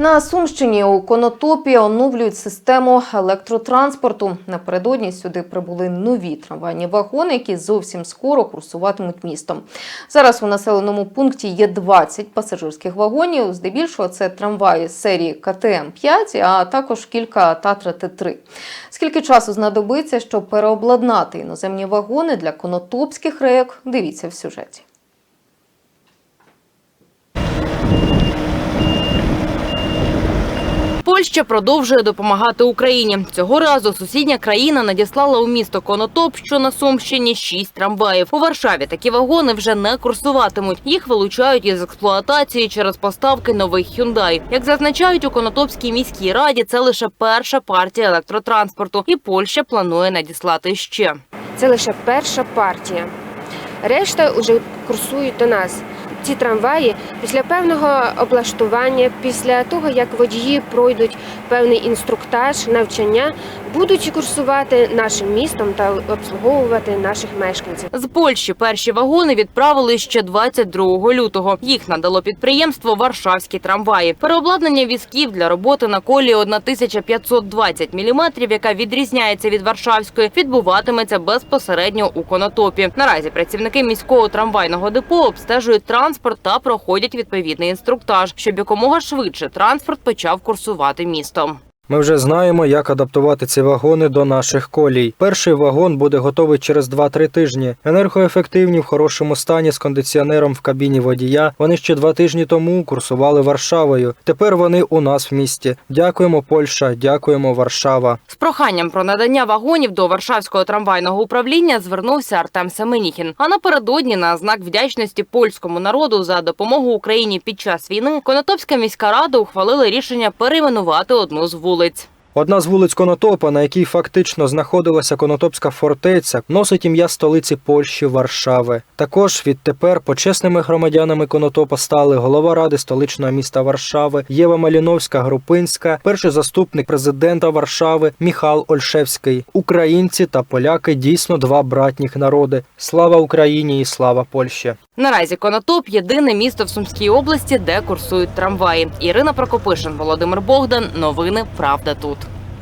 На Сумщині у Конотопі оновлюють систему електротранспорту. Напередодні сюди прибули нові трамвайні вагони, які зовсім скоро курсуватимуть містом. Зараз у населеному пункті є 20 пасажирських вагонів. Здебільшого це трамваї серії КТМ-5, а також кілька Татра Т3. Скільки часу знадобиться, щоб переобладнати іноземні вагони для конотопських рейок? Дивіться в сюжеті. Польща продовжує допомагати Україні. Цього разу сусідня країна надіслала у місто Конотоп, що на Сумщині, шість трамваїв. У Варшаві такі вагони вже не курсуватимуть. Їх вилучають із експлуатації через поставки нових Hyundai. Як зазначають у Конотопській міській раді, це лише перша партія електротранспорту, і Польща планує надіслати ще. Це лише перша партія. Решта вже курсують до нас. Ці трамваї після певного облаштування, після того як водії пройдуть певний інструктаж, навчання, будуть курсувати нашим містом та обслуговувати наших мешканців. З Польщі перші вагони відправили ще 22 лютого. Їх надало підприємство Варшавські трамваї. Переобладнання візків для роботи на колії 1520 мм, яка відрізняється від Варшавської, відбуватиметься безпосередньо у Конотопі. Наразі працівники міського трамвайного депо обстежують транспорт та проходять відповідний інструктаж, щоб якомога швидше транспорт почав курсувати містом. Ми вже знаємо, як адаптувати ці вагони до наших колій. Перший вагон буде готовий через 2-3 тижні. Енергоефективні в хорошому стані з кондиціонером в кабіні водія. Вони ще два тижні тому курсували Варшавою. Тепер вони у нас в місті. Дякуємо, Польща, дякуємо, Варшава. З проханням про надання вагонів до Варшавського трамвайного управління звернувся Артем Семеніхін. А напередодні на знак вдячності польському народу за допомогу Україні під час війни Конотопська міська рада ухвалила рішення перейменувати одну з вулиць. Одна з вулиць Конотопа, на якій фактично знаходилася Конотопська фортеця, носить ім'я столиці Польщі Варшави. Також відтепер почесними громадянами Конотопа стали голова ради столичного міста Варшави Єва Маліновська Групинська, перший заступник президента Варшави Міхал Ольшевський. Українці та поляки дійсно два братніх народи. Слава Україні і слава Польщі! Наразі Конотоп єдине місто в Сумській області, де курсують трамваї. Ірина Прокопишин, Володимир Богдан. Новини Правда тут.